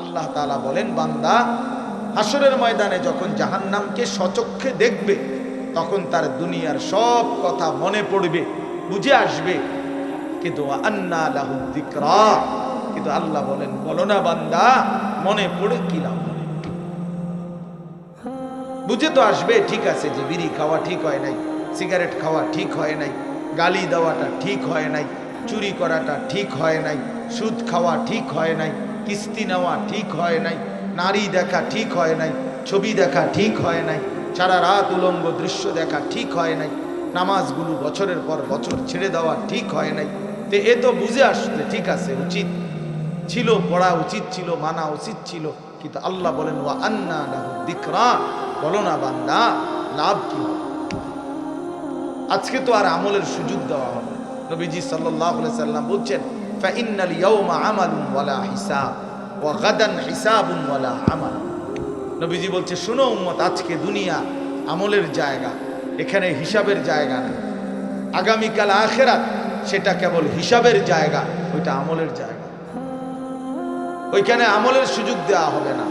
আল্লাহ তালা বলেন, বান্দা হাসরের ময়দানে যখন জাহান্নামকে সচক্ষে দেখবে, তখন তার দুনিয়ার সব কথা মনে পড়বে, বুঝে আসবে কিন্তু আন্না লাহু যিকরা। কিন্তু আল্লাহ বলেন, বলো না বান্দা, মনে পড়ে কি লাভ? বুঝে তো আসবে, ঠিক আছে যে বিড়ি খাওয়া ঠিক হয় নাই, সিগারেট খাওয়া ঠিক হয় নাই, গালি দেওয়াটা ঠিক হয় নাই, চুরি করাটা ঠিক হয় নাই, সুদ খাওয়া ঠিক হয় নাই কিস্তি নেওয়া ঠিক হয় নাই, নারী দেখা ঠিক হয় নাই, ছবি দেখা ঠিক হয় নাই, সারা রাত উলঙ্গ দৃশ্য দেখা ঠিক হয় নাই, নামাজগুলো বছরের পর বছর ছেড়ে দেওয়া ঠিক হয় নাই। তে এ তো বুঝে আসলে ঠিক আছে, উচিত ছিল, পড়া উচিত ছিল, মানা উচিত ছিল, কিন্তু আল্লাহ বলেন, ওয়া আন্না যিকরা বলো না বান্দা, লাভ কি আজকে তো আর আমলের সুযোগ দেওয়া হবে নবীজি আলাইহি সাল্লাম বলছেন ওয়ালা হিসাব ওয়া গাদান হিসাবুন ওয়ালা নবীজি বলছে, শোনো উম্মত, আজকে দুনিয়া আমলের জায়গা, এখানে হিসাবের জায়গা না। আগামীকাল আখেরাত সেটা কেবল হিসাবের জায়গা, ওইটা আমলের জায়গা। ওইখানে আমলের সুযোগ দেওয়া হবে না।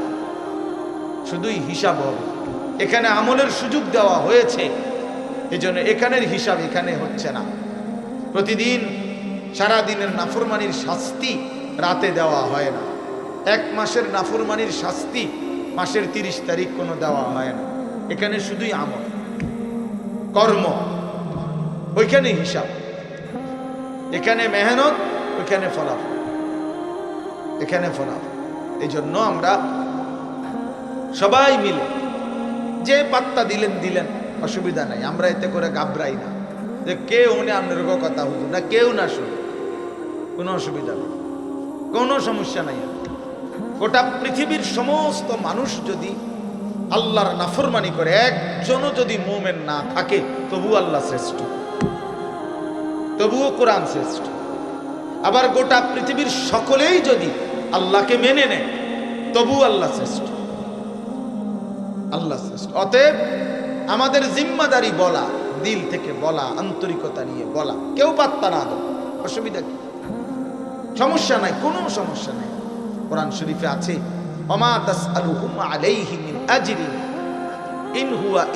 শুধুই হিসাব হবে। এখানে আমলের সুযোগ দেওয়া হয়েছে, এজন্য এখানের হিসাব এখানে হচ্ছে না। প্রতিদিন সারা দিনের নাফরমানির শাস্তি রাতে দেওয়া হয় না। এক মাসের নাফরমানির শাস্তি মাসের তিরিশ তারিখ কোনো দেওয়া হয় না। এখানে শুধুই আমল। কর্ম। ওইখানে হিসাব। এখানে মেহনত, ওইখানে ফলাফল। এখানে ফলাফল। এই জন্য আমরা সবাই মিলে যে পাত্তা দিলেন দিলেন, অসুবিধা নাই। আমরা এতে করে ঘাবড়াই না যে কেউ উনি আপনার কথা হুজুর, না কেউ না শুনে কোনো অসুবিধা নেই। কোনো সমস্যা নাই গোটা পৃথিবীর সমস্ত মানুষ যদি আল্লাহর নাফরমানি করে, একজনও যদি মোমেন না থাকে তবু আল্লাহ শ্রেষ্ঠ। তবুও কোরআন শ্রেষ্ঠ। আবার গোটা পৃথিবীর সকলেই যদি আল্লাহকে মেনে নেয় তবু আল্লাহ শ্রেষ্ঠ। আল্লাহ শ্রেষ্ঠ। অতএব আমাদের জিম্মাদারি বলা, দিল থেকে বলা, আন্তরিকতা নিয়ে বলা, কেউ পাত্তা না দেয়। অসুবিধা কি? সমস্যা নাই, কোনো সমস্যা নাই। কোরআন শরীফে আছে অমা আলাইহি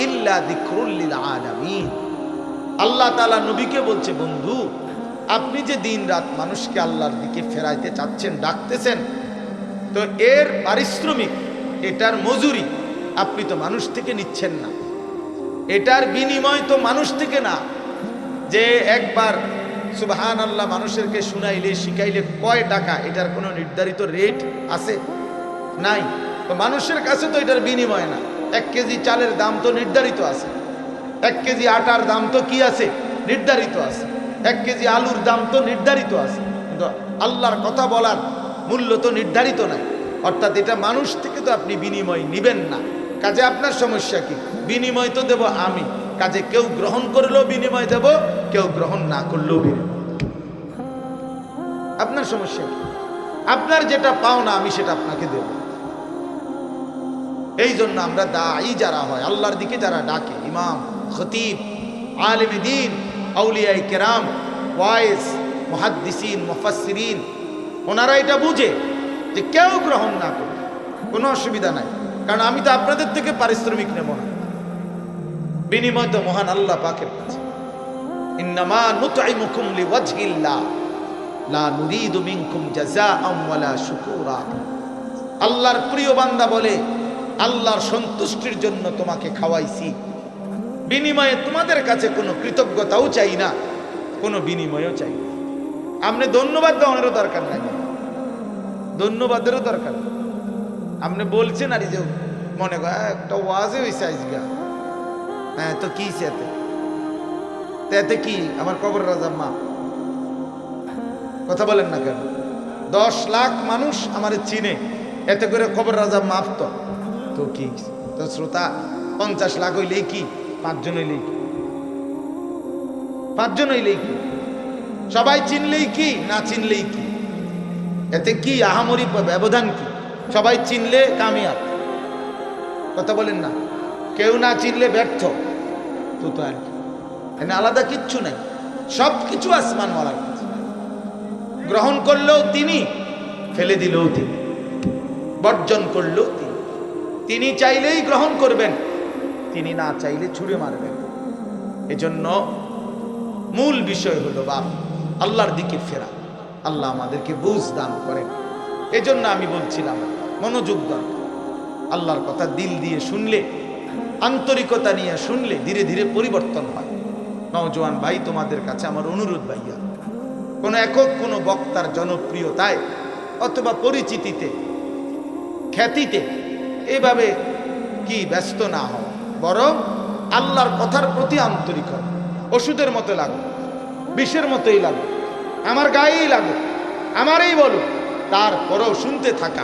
ইল্লা আল্লাহ তাআলা নবীকে বলছে, বন্ধু, আপনি যে দিন রাত মানুষকে আল্লাহর দিকে ফেরাইতে চাচ্ছেন, ডাকতেছেন, তো এর পারিশ্রমিক, এটার মজুরি আপনি তো মানুষ থেকে নিচ্ছেন না। এটার বিনিময় তো মানুষ থেকে না। যে একবার সুবহান আল্লাহ মানুষেরকে শুনাইলে, শিখাইলে কয় টাকা? এটার কোনো নির্ধারিত রেট আছে? নাই। তো মানুষের কাছে তো এটার বিনিময় না। এক কেজি চালের দাম তো নির্ধারিত আছে। এক কেজি আটার দাম তো কি আছে? নির্ধারিত আছে। এক কেজি আলুর দাম তো নির্ধারিত আছে। কিন্তু আল্লাহর কথা বলার মূল্য তো নির্ধারিত নাই। অর্থাৎ এটা মানুষ থেকে তো আপনি বিনিময় নিবেন না। কাজে আপনার সমস্যা কি? বিনিময় তো দেব আমি। কাজে কেউ গ্রহণ করলেও বিনিময় দেব, কেউ গ্রহণ না করলেও বিনিময়। আপনার সমস্যা কি? আপনার যেটা পাও না, আমি সেটা আপনাকে দেব। এই জন্য আমরা দায়ী যারা হয়, আল্লাহর দিকে যারা ডাকে, ইমাম, খতিব, আলিম দিন আউলিয়াই কেরাম ওয়াইস মহাদ্দিসিন, মুফাসসিরিন, ওনারা এটা বুঝে যে কেউ গ্রহণ না করে কোনো অসুবিধা নাই। কারণ আমি তো আপনাদের থেকে পারিশ্রমিক নেব না। বিনিময় তো মহান আল্লাহ পাকের কাছে। ইন্নামা নুতঈমুকুম লিওয়াজহিল্লাহ। লা নুরিদু মিনকুম জাযাআম ওয়ালা শুকুরা। আল্লাহর প্রিয় বান্দা বলে আল্লাহর সন্তুষ্টির জন্য তোমাকে খাওয়াইছি। বিনিময়ে তোমাদের কাছে কোনো কৃতজ্ঞতাও চাই না কোনো বিনিময়ও চাই না। আপনি ধন্যবাদ দেওয়ানেরও দরকার নাই। ধন্যবাদেরও দরকার আপনি বলছেন আর যে মনে কর "আহ, একটা ওয়াজে হয়েছে আজকে। হ্যাঁ তো কি সেতে? তো এতে কি? আমার কবর রাজা মা। কথা বলেন না কেন? দশ লাখ মানুষ আমার চিনে। এতে করে কবর রাজা মাপ তো তো কি? তো শ্রোতা, পঞ্চাশ লাখ হইলেই কি? পাঁচজন হইলেই কি? পাঁচজন হইলেই কি? সবাই চিনলেই কি, না চিনলেই কি? এতে কি আহামরি ব্যবধান কি? সবাই চিনলে কামিয়াব। কথা বলেন না। কেউ না চিনলে ব্যর্থ। তো আর কি। এখানে আলাদা কিচ্ছু নাই। সব কিছু আসমানওয়ালার কাছে। গ্রহণ করলেও তিনি, ফেলে দিলেও তিনি। বর্জন করলেও তিনি। তিনি চাইলেই গ্রহণ করবেন, তিনি না চাইলে ছুড়ে মারবেন। এজন্য মূল বিষয় হলো বাপ, আল্লাহর দিকে ফেরা। আল্লাহ আমাদেরকে বুঝ দান করেন। এজন্য আমি বলছিলাম, মনোযোগ দরকার আল্লাহর কথা দিল দিয়ে শুনলে আন্তরিকতা নিয়ে শুনলে ধীরে ধীরে পরিবর্তন হয়। নওজোয়ান ভাই, তোমাদের কাছে আমার অনুরোধ ভাইয়া, কোনো একক, কোনো বক্তার জনপ্রিয়তায় অথবা পরিচিতিতে, খ্যাতিতে এভাবে কি ব্যস্ত না হওয়া বরং আল্লাহর কথার প্রতি আন্তরিক হও। ওষুধের মতো লাগো, বিষের মতোই লাগো, আমার গায়েই লাগো, আমারই বলো। তারপরেও শুনতে থাকা,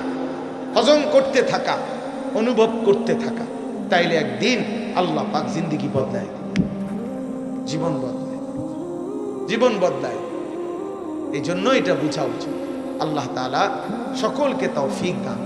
হজম করতে থাকা, অনুভব করতে থাকা। তাইলে একদিন আল্লাহ পাক জিন্দিগি বদলায় জীবন বদলায় জীবন বদলায় এই জন্য এটা বোঝা উচিত। আল্লাহ তালা সকলকে তাও তৌফিক দান